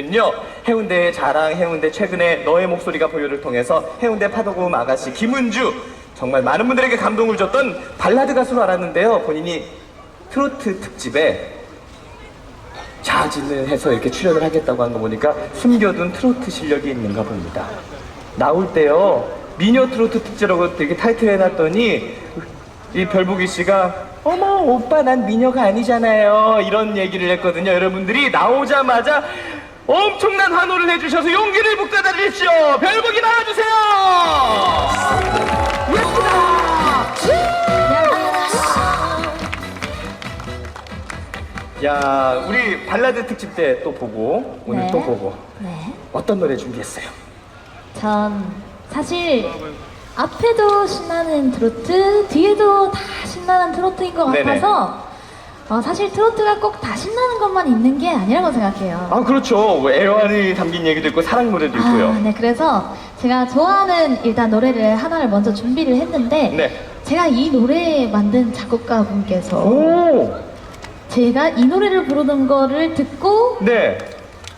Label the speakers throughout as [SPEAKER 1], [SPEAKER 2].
[SPEAKER 1] 곡은요 해운대의 자랑 해운대 최근에 너의 목소리가 보여를 통해서 해운대 파도고음 아가씨 김은주 정말 많은 분들에게 감동을 줬던 발라드 가수로 알았는데요 본인이 트로트 특집에 자진을 해서 이렇게 출연을 하겠다고 한 거 보니까 숨겨둔 트로트 실력이 있는가 봅니다. 나올 때요 미녀 트로트 특집이라고 되게 타이틀 해놨더니 이 별보기 씨가 어머 오빠 난 미녀가 아니잖아요 이런 얘기를 했거든요. 여러분들이 나오자마자 엄청난 환호를 해주셔서 용기를 북돋아 주십시오. 별보기 나와주세요. 예쁘다. 야 우리 발라드 특집 때 또 보고 오늘
[SPEAKER 2] 네.
[SPEAKER 1] 또 보고
[SPEAKER 2] 네.
[SPEAKER 1] 어떤 노래 준비했어요?
[SPEAKER 2] 전 사실 앞에도 신나는 트로트, 뒤에도 다 신나는 트로트인 것
[SPEAKER 1] 네네.
[SPEAKER 2] 같아서 어, 사실 트로트가 꼭 다 신나는 것만 있는 게 아니라고 생각해요.
[SPEAKER 1] 아 그렇죠 뭐 애환이 담긴 얘기도 있고 사랑 노래도 있고요
[SPEAKER 2] 아, 네, 그래서 제가 좋아하는 일단 노래를 하나를 먼저 준비를 했는데
[SPEAKER 1] 네.
[SPEAKER 2] 제가 이 노래 만든 작곡가 분께서
[SPEAKER 1] 오!
[SPEAKER 2] 제가 이 노래를 부르는 거를 듣고
[SPEAKER 1] 네.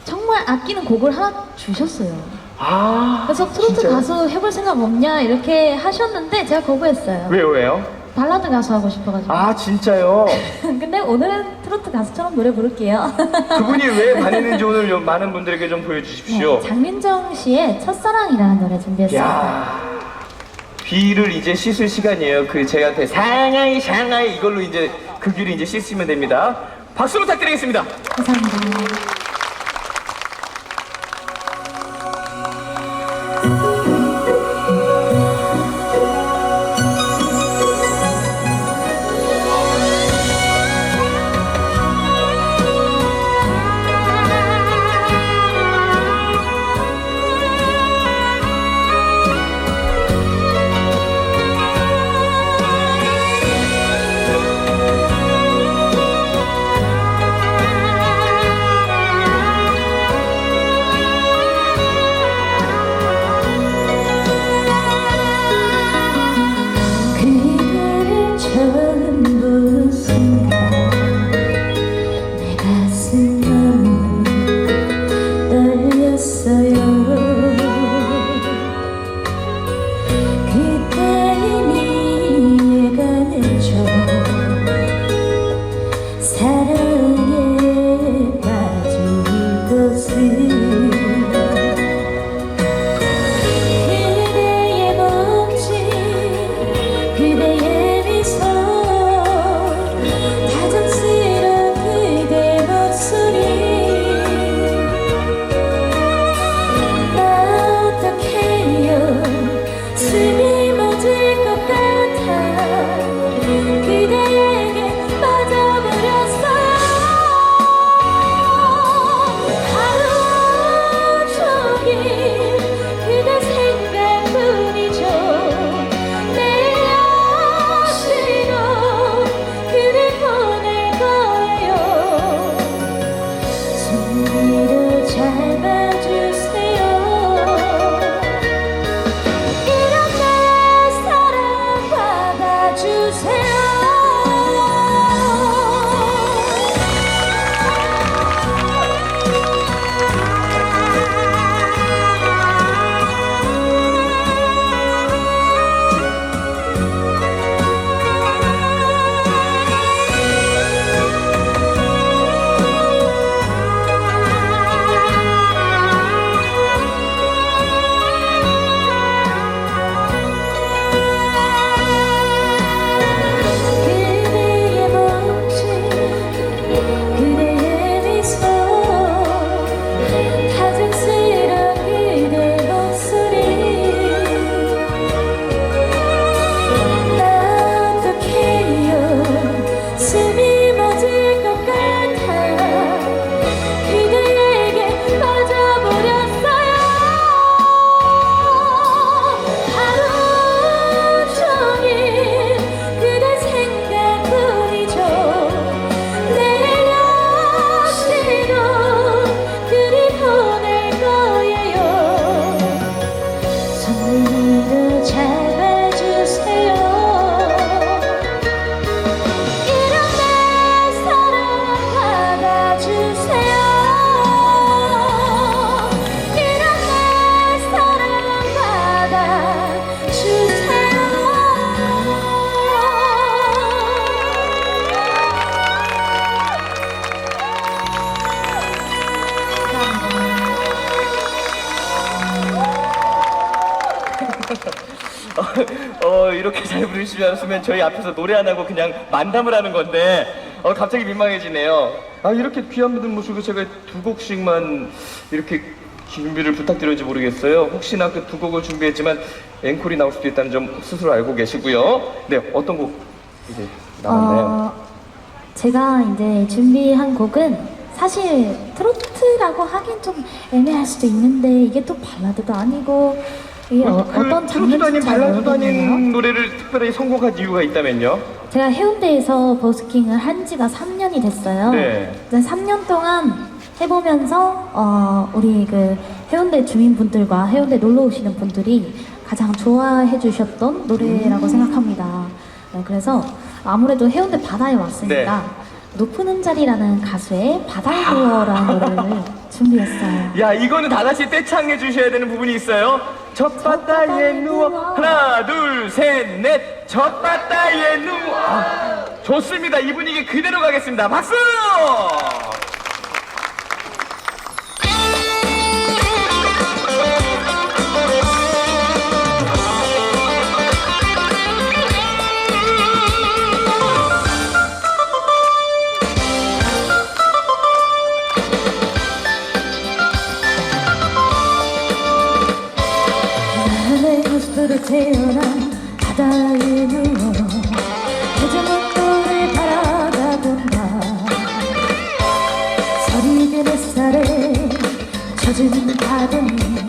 [SPEAKER 2] 정말 아끼는 곡을 하나 주셨어요.
[SPEAKER 1] 아.
[SPEAKER 2] 그래서 트로트
[SPEAKER 1] 진짜요?
[SPEAKER 2] 가수 해볼 생각 없냐 이렇게 하셨는데 제가 거부했어요.
[SPEAKER 1] 왜요, 왜요?
[SPEAKER 2] 발라드 가수 하고 싶어가지고.
[SPEAKER 1] 아, 진짜요?
[SPEAKER 2] 근데 오늘은 트로트 가수처럼 노래 부를게요.
[SPEAKER 1] 그분이 왜 반했는지 오늘 요- 많은 분들에게 좀 보여주십시오.
[SPEAKER 2] 네, 장민정 씨의 첫사랑이라는 노래 준비했습니다.
[SPEAKER 1] 야 비를 이제 씻을 시간이에요. 그 제가 그 상하이 상하이 이걸로 이제 그 귀를 이제 씻으면 됩니다. 박수 부탁드리겠습니다.
[SPEAKER 2] 감사합니다.
[SPEAKER 1] 오늘도 잘 봐. 줄 알았으면 저희 앞에서 노래 안 하고 그냥 만담을 하는 건데 어, 갑자기 민망해지네요. 아 이렇게 귀한 분들 모시고 제가 두 곡씩만 이렇게 준비를 부탁드렸는지 모르겠어요. 혹시나 그 두 곡을 준비했지만 앵콜이 나올 수도 있다는 점 스스로 알고 계시고요. 네, 어떤 곡 이제 나왔나요?
[SPEAKER 2] 어, 제가 이제 준비한 곡은 사실 트로트라고 하긴 좀 애매할 수도 있는데 이게 또 발라드도 아니고 이게 어,
[SPEAKER 1] 그
[SPEAKER 2] 어떤
[SPEAKER 1] 트로트도 아닌
[SPEAKER 2] 장르인지
[SPEAKER 1] 아닌
[SPEAKER 2] 모르겠네요.
[SPEAKER 1] 노래를 특별히 선곡한 이유가 있다면요?
[SPEAKER 2] 제가 해운대에서 버스킹을 한 지가 3년이 됐어요.
[SPEAKER 1] 네.
[SPEAKER 2] 3년 동안 해보면서 어, 우리 그 해운대 주민분들과 해운대 놀러 오시는 분들이 가장 좋아해 주셨던 노래라고 생각합니다. 네, 그래서 아무래도 해운대 바다에 왔으니까
[SPEAKER 1] 네.
[SPEAKER 2] 높은 음자리라는 가수의 바다의 누워라는 노래를 준비했어요.
[SPEAKER 1] 야 이거는 다 같이 떼창해 주셔야 되는 부분이 있어요. 젖바다에 누워. 하나 둘 셋 넷. 젖바다에 누워. 아, 좋습니다. 이 분위기 그대로 가겠습니다. 박수
[SPEAKER 2] 젖은 바다니 눈물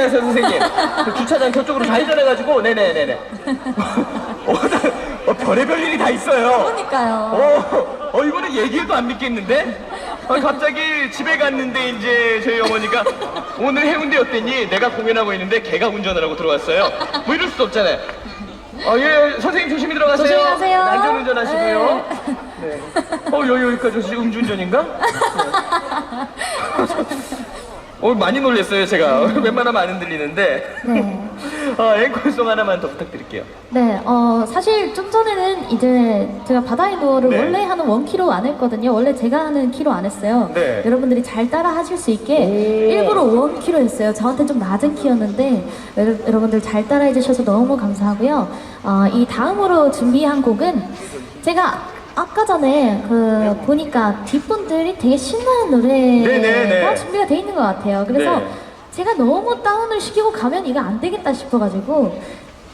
[SPEAKER 2] 해서
[SPEAKER 1] 선생님 저 주차장 저쪽으로 좌회전해가지고 네네네네 어, 나- 어, 별의별 일이 다 있어요
[SPEAKER 2] 그러니까요.
[SPEAKER 1] 어, 어 이거는 얘기해도 안 믿겠는데? 어, 갑자기 집에 갔는데 이제 저희 어머니가 오늘 해운대 어땠니? 내가 공연하고 있는데 걔가 운전을 하고 들어왔어요. 뭐 이럴 수도 없잖아요. 어, 예, 선생님 조심히 들어가세요.
[SPEAKER 2] 조심히 가세요.
[SPEAKER 1] 안전 운전 하시고요.
[SPEAKER 2] 네. 네. 어, 여기, 여기까지 혹시 음주운전인가? 네. 어, 많이 놀랬어요, 제가. 웬만하면 안 흔들리는데.
[SPEAKER 1] 네.
[SPEAKER 2] 어, 앵콜송 하나만 더 부탁드릴게요.
[SPEAKER 1] 네, 어, 사실 좀 전에는 이제 제가 바다의 노어를
[SPEAKER 2] 네.
[SPEAKER 1] 원래 하는 원키로 안 했거든요. 원래 제가 하는 키로 안 했어요.
[SPEAKER 2] 네.
[SPEAKER 1] 여러분들이 잘 따라 하실 수 있게
[SPEAKER 2] 오.
[SPEAKER 1] 일부러 원키로 했어요. 저한테 좀 낮은 키였는데 여러, 여러분들 잘 따라해 주셔서 너무 감사하고요. 어, 이 다음으로 준비한 곡은 제가 아까 전에 그 보니까 뒷분들이 되게 신나는 노래가
[SPEAKER 2] 네네네.
[SPEAKER 1] 준비가 돼 있는 것 같아요. 그래서
[SPEAKER 2] 네.
[SPEAKER 1] 제가 너무 다운을 시키고 가면 이거 안 되겠다 싶어가지고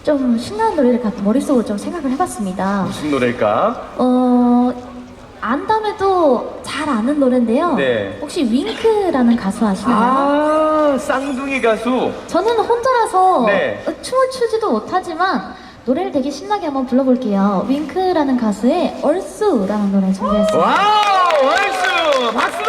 [SPEAKER 1] 좀 신나는 노래를 가- 머릿속으로 좀 생각을 해봤습니다.
[SPEAKER 2] 무슨 노래일까?
[SPEAKER 1] 어, 안다음에도 잘 아는 노래인데요.
[SPEAKER 2] 네.
[SPEAKER 1] 혹시 윙크라는 가수 아시나요?
[SPEAKER 2] 아, 쌍둥이 가수.
[SPEAKER 1] 저는 혼자라서
[SPEAKER 2] 네.
[SPEAKER 1] 어, 춤을 추지도 못하지만 노래를 되게 신나게 한번 불러볼게요. 윙크라는 가수의 얼쑤라는 노래 준비했어요.
[SPEAKER 2] 와우, 얼쑤! 박수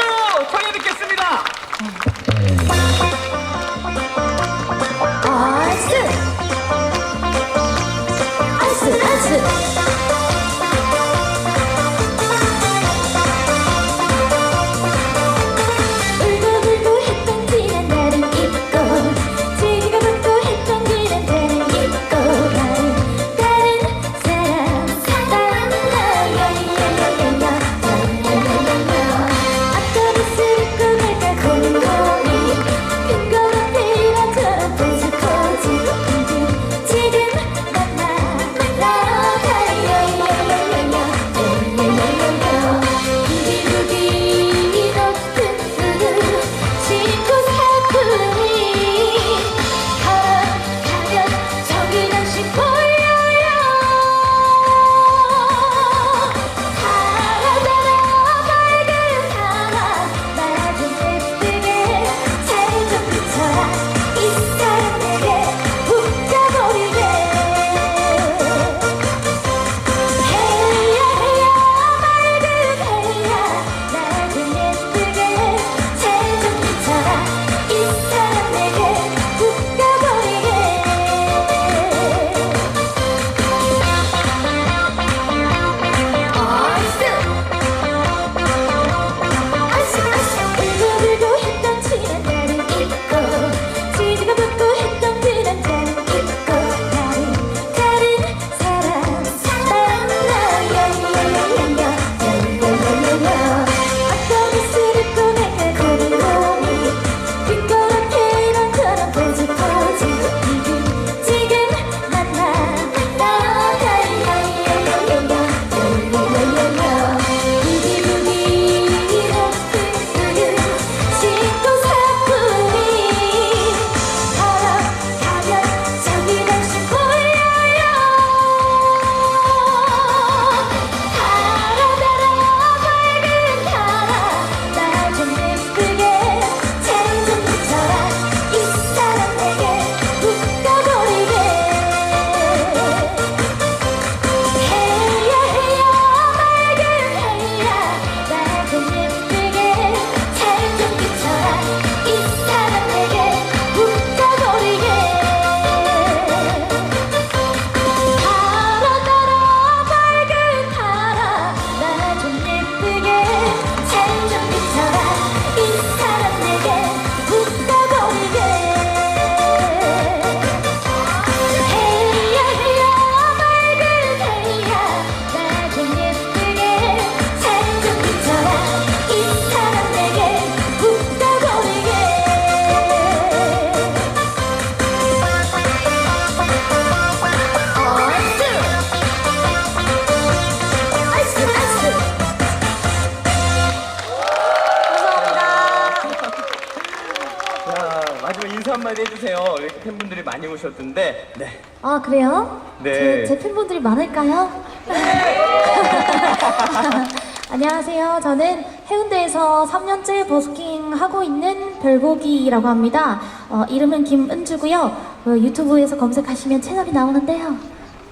[SPEAKER 2] 많이 오셨던데. 네.
[SPEAKER 1] 아 그래요?
[SPEAKER 2] 네.
[SPEAKER 1] 제, 제 팬분들이 많을까요? 안녕하세요. 저는 해운대에서 3년째 버스킹 하고 있는 별보기라고 합니다. 어, 이름은 김은주고요. 그 유튜브에서 검색하시면 채널이 나오는데요.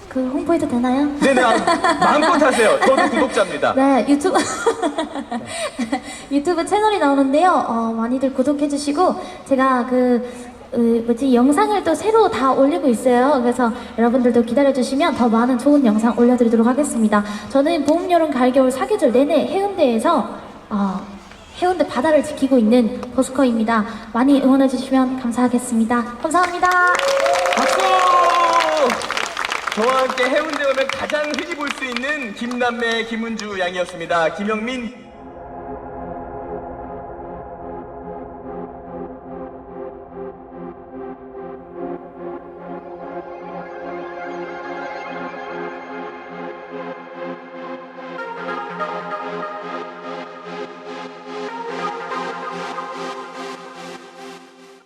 [SPEAKER 1] 그 홍보해도 되나요?
[SPEAKER 2] 네네, 아, 마음껏 하세요. 저도 구독자입니다.
[SPEAKER 1] 네, 유튜브 유튜브 채널이 나오는데요. 어, 많이들 구독해 주시고 제가 그
[SPEAKER 2] 으, 뭐지 영상을 또 새로 다 올리고 있어요. 그래서 여러분들도 기다려주시면 더 많은 좋은 영상 올려드리도록 하겠습니다. 저는 봄, 여름, 가을, 겨울 사계절 내내 해운대에서 어, 해운대 바다를 지키고 있는 버스커입니다. 많이 응원해주시면 감사하겠습니다. 감사합니다.
[SPEAKER 1] 박수! 저와 함께 해운대 오면 가장 흔히 볼 수 있는 김남매 김은주 양이었습니다. 김영민